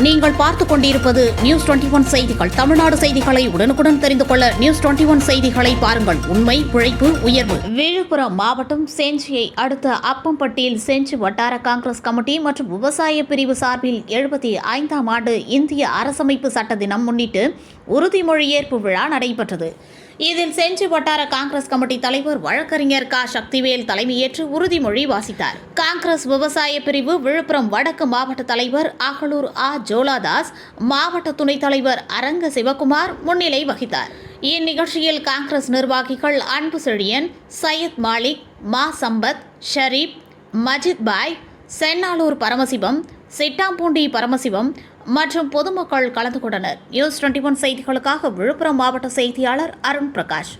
நீங்கள் பார்த்துக் கொண்டிருப்பது நியூஸ் டுவெண்டி ஒன் செய்திகள். தமிழ்நாடு செய்திகளை உடனுக்குடன் தெரிந்து கொள்ள நியூஸ் டுவெண்டி ஒன் செய்திகளை பாருங்கள். உண்மை உழைப்பு உயர்வு. விழுப்புரம் மாவட்டம் செஞ்சியை அடுத்த அப்பம்பட்டியில் செஞ்சி வட்டார காங்கிரஸ் கமிட்டி மற்றும் விவசாய பிரிவு சார்பில் எழுபத்தி ஐந்தாம் ஆண்டு இந்திய அரசமைப்பு சட்ட தினம் முன்னிட்டு உறுதிமொழி ஏற்பு விழா நடைபெற்றது. இதில் செஞ்சி வட்டார காங்கிரஸ் கமிட்டி தலைவர் வழக்கறிஞர் க. சக்திவேல் தலைமையேற்று உறுதிமொழி வாசித்தார். காங்கிரஸ் விவசாய பிரிவு விழுப்புரம் வடக்கு மாவட்ட தலைவர் அகலூர் ஆ. ஜோலாதாஸ் மாவட்ட துணைத் தலைவர் அரங்க சிவகுமார் முன்னிலை வகித்தார். இந்நிகழ்ச்சியில் காங்கிரஸ் நிர்வாகிகள் அன்பு செழியன் சையத் மாலிக் மா. சம்பத் ஷரீப் மஜித் பாய் சென்னாலூர் பரமசிவம் சிட்டாம்பூண்டி பரமசிவம் மற்றும் பொதுமக்கள் கலந்து கொண்டனர். நியூஸ் டுவெண்ட்டி ஒன் செய்திகளுக்காக விழுப்புரம் மாவட்ட செய்தியாளர் அருண் பிரகாஷ்